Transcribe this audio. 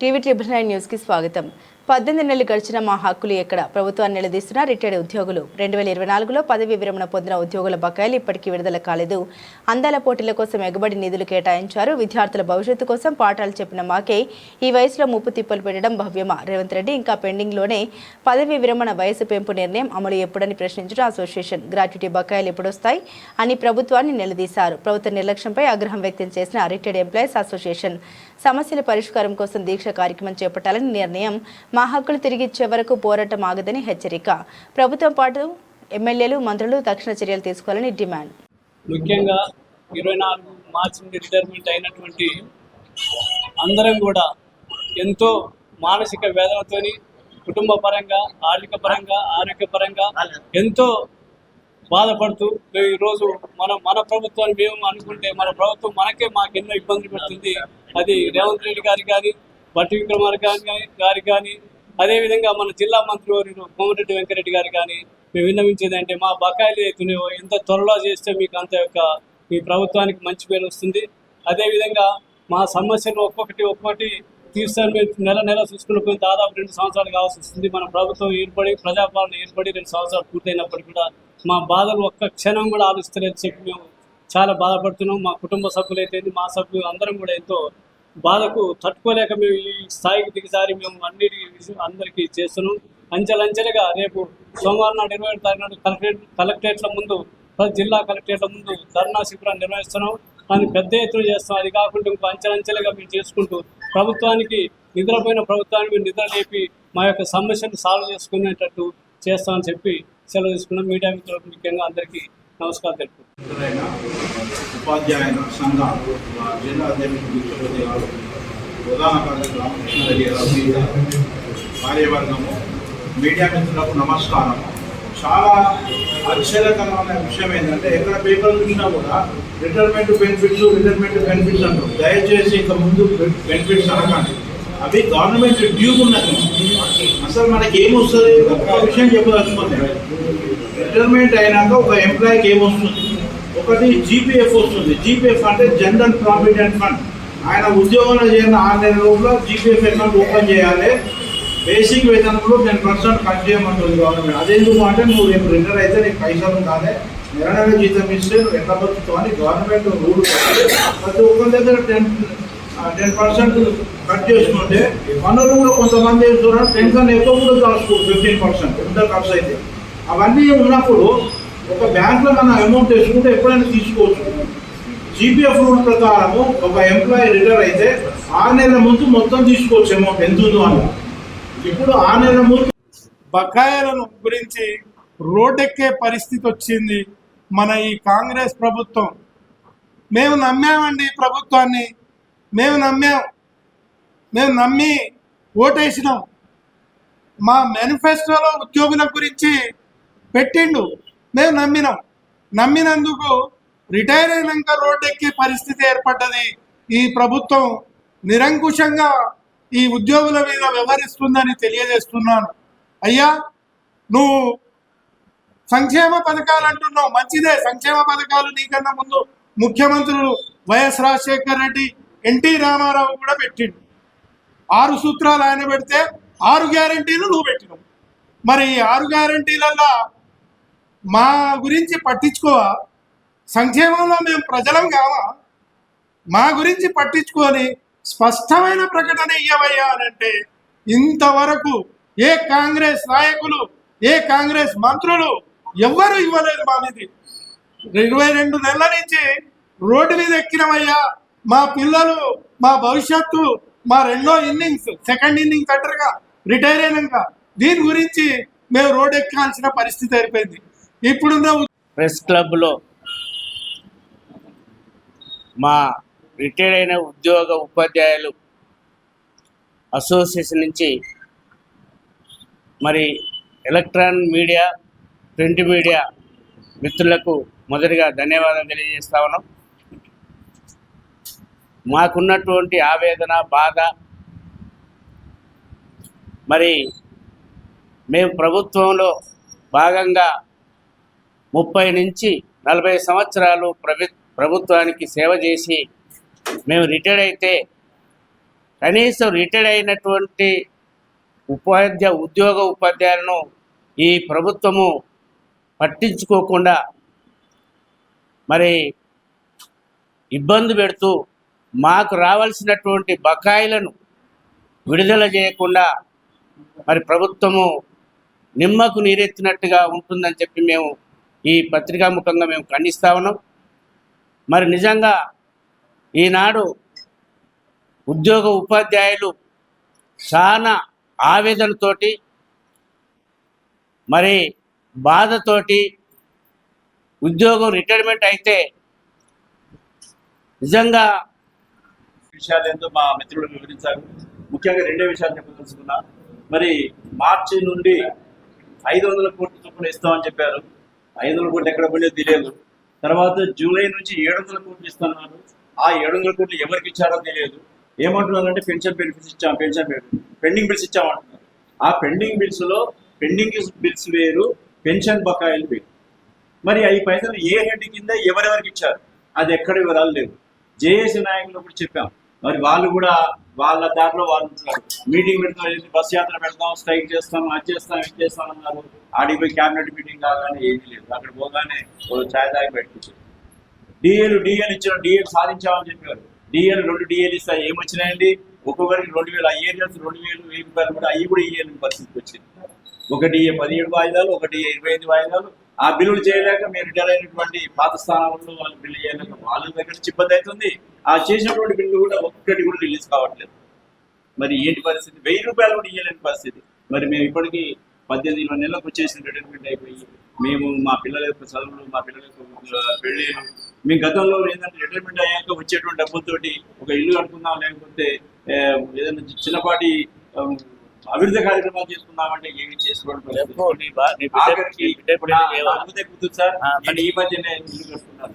TV triple nine news కి స్వాగతం పద్దెనిమిది నెలలు గడిచిన మా హక్కులు ఎక్కడ? ప్రభుత్వాన్ని నిలదీస్తున్న రిటైర్డ్ ఉద్యోగులు. రెండు వేల ఇరవై నాలుగులో పదవి విరమణ పొందిన ఉద్యోగుల బకాయిలు ఇప్పటికీ విడుదల కాలేదు. అందాల పోటీల కోసం ఎగబడి నిధులు కేటాయించారు. విద్యార్థుల భవిష్యత్తు కోసం పాఠాలు చెప్పిన మాకే ఈ వయసులో ముప్పు తిప్పలు పెట్టడం భవ్యమా? రేవంత్ రెడ్డి ఇంకా పెండింగ్లోనే పదవి విరమణ వయసు పెంపు నిర్ణయం అమలు ఎప్పుడని ప్రశ్నించిన అసోసియేషన్. గ్రాట్యుటీ బకాయిలు ఎప్పుడొస్తాయి అని ప్రభుత్వాన్ని నిలదీశారు. ప్రభుత్వ నిర్లక్ష్యంపై ఆగ్రహం వ్యక్తం చేసిన రిటైర్డ్ ఎంప్లాయీస్ అసోసియేషన్. సమస్యల పరిష్కారం కోసం దీక్ష కార్యక్రమం చేపట్టాలని నిర్ణయం మా హక్కులు తిరిగిచ్చే వరకు పోరాటం ఆగదని హెచ్చరిక. ప్రభుత్వం పాటు ఎమ్మెల్యేలు మంత్రులు తక్షణ చర్యలు తీసుకోవాలని డిమాండ్. ముఖ్యంగా ఇరవై నాలుగు మార్చి నుండి రిటైర్మెంట్ అయినటువంటి అందరం కూడా ఎంతో మానసిక వేదనతోని కుటుంబ పరంగా ఆర్థిక పరంగా ఆరోగ్య పరంగా ఎంతో బాధపడుతూ మేము ఈరోజు మనం మన ప్రభుత్వాన్ని మేము అనుకుంటే మన ప్రభుత్వం మనకే మాకు ఎన్నో ఇబ్బందులు పెడుతుంది. అది రేవంత్ రెడ్డి గారి కానీ బట్టి విక్రమార్ గారి గారి కానీ అదేవిధంగా మన జిల్లా మంత్రి వారు కోమటిరెడ్డి వెంకరెడ్డి గారు కానీ మేము విన్నవించేది అంటే మా బకాయిలు అవుతున్నాయో ఎంత త్వరలో చేస్తే మీకు అంత యొక్క మీ ప్రభుత్వానికి మంచి పేరు వస్తుంది. అదేవిధంగా మా సమస్యలు ఒక్కొక్కటి ఒక్కొక్కటి తీర్చాలి మేము నెల నెల చూసుకుని పోయి దాదాపు రెండు సంవత్సరాలు కావాల్సి వస్తుంది. మన ప్రభుత్వం ఏర్పడి ప్రజాపాలన ఏర్పడి రెండు సంవత్సరాలు పూర్తయినప్పటికీ కూడా మా బాధలు ఒక్క క్షణం కూడా ఆలోచిస్తలేదు చెప్పి మేము చాలా బాధపడుతున్నాం. మా కుటుంబ సభ్యులు అయితే మా సభ్యులు అందరం కూడా ఎంతో బాధకు తట్టుకోలేక మేము ఈ స్థాయికి దిగజారి మేము అన్నిటి అందరికీ చేస్తున్నాం. అంచెలంచెలుగా రేపు సోమవారం నాడు ఇరవై ఏడు తారీఖు నాడు కలెక్టరేట్ కలెక్టరేట్ల ముందు జిల్లా కలెక్టరేట్ల ముందు ధర్నా శిబిరాన్ని నిర్వహిస్తున్నాం. దాన్ని పెద్ద ఎత్తున చేస్తాం అది కాకుండా ఇంకో అంచెలంచెలుగా మేము చేసుకుంటూ ప్రభుత్వానికి నిద్రపోయిన ప్రభుత్వాన్ని మేము నిద్ర లేపి మా యొక్క సమస్యను సాల్వ్ చేసుకునేటట్టు చేస్తామని చెప్పి సెలవు తీసుకున్నాం. మీడియా మిత్రులకు ముఖ్యంగా అందరికీ నమస్కారం తెలుపు. ఎదురైన ఉపాధ్యాయ సంఘ జిల్లా అధ్యక్షుడు ప్రధాన కార్యదర్శి రామకృష్ణారెడ్డి గారు కార్యవర్గము మీడియా మిత్రులకు నమస్కారం. చాలా ఆశ్చర్యకరమైన విషయం ఏంటంటే ఎక్కడ పేపర్ చూసినా కూడా రిటైర్మెంట్ బెనిఫిట్స్ రిటైర్మెంట్ బెనిఫిట్స్ అంటారు. దయచేసి ఇక ముందు బెనిఫిట్స్ అనకండి అవి గవర్నమెంట్ డ్యూ ఉన్నది. అసలు మనకి ఏమొస్తుంది ఒక్క విషయం చెప్పదలుచుకోండి రిటైర్మెంట్ అయినాక ఒక ఎంప్లాయీకి ఏమొస్తుంది ఒకటి జీపీఎఫ్ వస్తుంది. జీపీఎఫ్ అంటే జనరల్ ప్రావిడెంట్ ఫండ్ ఆయన ఉద్యోగంలో చేరిన ఆరు నెలల లోపల జీపీఎఫ్ అకౌంట్ ఓపెన్ చేయాలి. బేసిక్ వేతనంలో టెన్ పర్సెంట్ కట్ చేయమంటుంది గవర్నమెంట్ అదేందుకు అంటే నువ్వు రేపు రిటైర్ అయితే నీకు పైసలు ఉండాలి. నెల నెల జీతం ఇస్తే నువ్వు ఎట్లా బతుకుతావు అని గవర్నమెంట్ రూల్ ప్రతి ఒక్కరి దగ్గర టెన్ టెన్ పర్సెంట్ కట్ చేసుకుంటే పనులు కూడా కొంతమంది ఏం చూడండి టెన్షన్ ఎక్కువ కూడా దాచుకో ఫిఫ్టీన్ పర్సెంట్ ఎంత ఖర్చు అయితే. అవన్నీ ఉన్నప్పుడు ఒక బ్యాంక్లో మనం అమౌంట్ వేసుకుంటే ఎప్పుడైనా తీసుకోవచ్చు. జీపీఎఫ్ రూల్ ప్రకారము ఒక ఎంప్లాయీ రిటైర్ అయితే ఆరు నెలల ముందు మొత్తం తీసుకోవచ్చు అమౌంట్ ఎంత ఉందో అని. ఇప్పుడు ఆరు నెలల ముందు బకాయిలను గురించి రోడ్డెక్కే పరిస్థితి వచ్చింది మన ఈ కాంగ్రెస్ ప్రభుత్వం. మేము నమ్మామండి ఈ ప్రభుత్వాన్ని. మేము నమ్మాం. మేము నమ్మి ఓటేసినాం. మా మేనిఫెస్టోలో ఉద్యోగుల గురించి పెట్టిండు. మేము నమ్మినాం. నమ్మినందుకు రిటైర్ అయినాక రోడ్డెక్కే పరిస్థితి ఏర్పడ్డది. ఈ ప్రభుత్వం నిరంకుశంగా ఈ ఉద్యోగుల మీద వ్యవహరిస్తుందని తెలియజేస్తున్నాను. అయ్యా నువ్వు సంక్షేమ పథకాలు అంటున్నావు. మంచిదే. సంక్షేమ పథకాలు నీకన్నా ముందు ముఖ్యమంత్రులు వైఎస్ రాజశేఖర్ రెడ్డి ఎన్టీ రామారావు కూడా పెట్టిండు. ఆరు సూత్రాలు ఆయన పెడితే ఆరు గ్యారంటీలు నువ్వు పెట్టినావు. మరి ఆరు గ్యారంటీలల్లా మా గురించి పట్టించుకోవా? సంక్షేమంలో మేము ప్రజలం కావా? మా గురించి పట్టించుకొని స్పష్టమైన ప్రకటన ఇయ్యవయ్యా అని అంటే ఇంతవరకు ఏ కాంగ్రెస్ నాయకులు ఏ కాంగ్రెస్ మంత్రులు ఎవ్వరు ఇవ్వలేదు మా మీది ఇరవై రెండు నెలల నుంచి రోడ్డు మీద ఎక్కినవయ్యా. మా పిల్లలు మా భవిష్యత్తు మా రెండో ఇన్నింగ్స్ సెకండ్ ఇన్నింగ్స్ అంటారుగా రిటైర్ అయినాక. దీని గురించి మేము రోడ్ ఎక్కాల్సిన పరిస్థితి అయిపోయింది ఇప్పుడున్న ప్రెస్ క్లబ్లో మా రిటైర్ అయిన ఉద్యోగ ఉపాధ్యాయులు అసోసియేషన్ నుంచి మరి ఎలక్ట్రానిక్ మీడియా ప్రింట్ మీడియా మిత్రులకు మొదటిగా ధన్యవాదాలు తెలియజేస్తా ఉన్నాం. మాకున్నటువంటి ఆవేదన బాధ. మరి మేము ప్రభుత్వంలో భాగంగా ముప్పై నుంచి నలభై సంవత్సరాలు ప్రభు ప్రభుత్వానికి సేవ చేసి మేము రిటైర్ అయితే కనీసం రిటైర్ అయినటువంటి ఉపాధ్యాయ ఉద్యోగ ఉపాధ్యాయులను ఈ ప్రభుత్వము పట్టించుకోకుండా మరి ఇబ్బంది పెడుతూ మాకు రావాల్సినటువంటి బకాయిలను విడుదల చేయకుండా మరి ప్రభుత్వము నిమ్మకు నీరెత్తినట్టుగా ఉంటుందని చెప్పి మేము ఈ పత్రికాముఖంగా మేము ఖండిస్తా ఉన్నాం. మరి నిజంగా ఈనాడు ఉద్యోగ ఉపాధ్యాయులు చాలా ఆవేదనతోటి మరి బాధతోటి ఉద్యోగం రిటైర్మెంట్ అయితే నిజంగా విషయాలు ఏందో మా మిత్రులు వివరించారు. ముఖ్యంగా రెండే విషయాలు చెప్పదలుచుకున్నా. మరి మార్చి నుండి ఐదు వందల కోట్ల చొప్పున ఇస్తామని చెప్పారు. ఐదు వందల కోట్లు ఎక్కడ పోయో తెలియదు. తర్వాత జూలై నుంచి ఏడు వందల కోట్లు ఇస్తున్నారు. ఆ ఏడు వందల కోట్లు ఎవరికి ఇచ్చారో తెలియదు. ఏమంటున్నారంటే పెన్షన్ బెనిఫిట్స్ ఇచ్చాం పెన్షన్ పెండింగ్ బిల్స్ ఇచ్చామంటున్నారు. ఆ పెండింగ్ బిల్స్లో పెండింగ్ బిల్స్ వేరు పెన్షన్ బకాయిలు వేరు. మరి ఈ పైసలు ఏ హెడ్ కింద ఎవరెవరికి ఇచ్చారు? అది ఎక్కడ వివరాలు లేవు. జేఏసీ నాయకులు కూడా చెప్పాం. మరి వాళ్ళు కూడా వాళ్ళ దారిలో వాళ్ళు ఉంటున్నారు మీటింగ్ పెడతాం బస్ యాత్ర పెడతాం స్ట్రైక్ చేస్తాం అది చేస్తాం ఇది చేస్తాం అన్నారు. ఆడిపోయి క్యాబినెట్ మీటింగ్ కాగానే ఏమీ లేదు. అక్కడ పోగానే ఛాయ్ తాగి పెట్టించారు డిఏలు డిఏలు ఇచ్చిన డిఏలు సాధించామని చెప్పారు. డిఏలు రెండు డిఏలు ఇస్తాయి ఏమొచ్చినాయండి? ఒక్కొక్కరికి రెండు వేలు. ఐఏఎస్ రెండు వేలు వెయ్యి రూపాయలు కూడా అవి కూడా ఇయ్యలేని పరిస్థితికి వచ్చింది. ఒక డిఏ పదిహేడు వాయిదాలు ఒక డిఏ ఇరవై ఐదు వాయిదాలు ఆ బిల్లులు చేయలేక మీరు రిటైర్ అయినటువంటి పాత స్థానంలో వాళ్ళు బిల్లు చేయలేక వాళ్ళ దగ్గర ఇబ్బంది అవుతుంది. ఆ చేసినటువంటి బిల్లు కూడా ఒక్కటి కూడా రిలీజ్ కావట్లేదు. మరి ఏంటి పరిస్థితి? వెయ్యి రూపాయలు కూడా ఇవ్వలేని పరిస్థితి. మరి మేము ఇప్పటికీ పద్దెనిమిది ఇరవై నెలలకు వచ్చేసిన రిటైర్మెంట్ అయిపోయి మేము మా పిల్లల యొక్క చదువులు మా పిల్లల యొక్క పెళ్ళిళ్ళు మేము గతంలో ఏంటంటే రిటైర్మెంట్ అయ్యాక వచ్చేటువంటి డబ్బులతోటి ఒక ఇల్లు కట్టుకుందాం లేకపోతే ఏదైనా చిన్నపాటి అభివృద్ధి కార్యక్రమాలు చేసుకుందామంటే ఏమి చేసుకోవడం సార్ ఈ మధ్యనే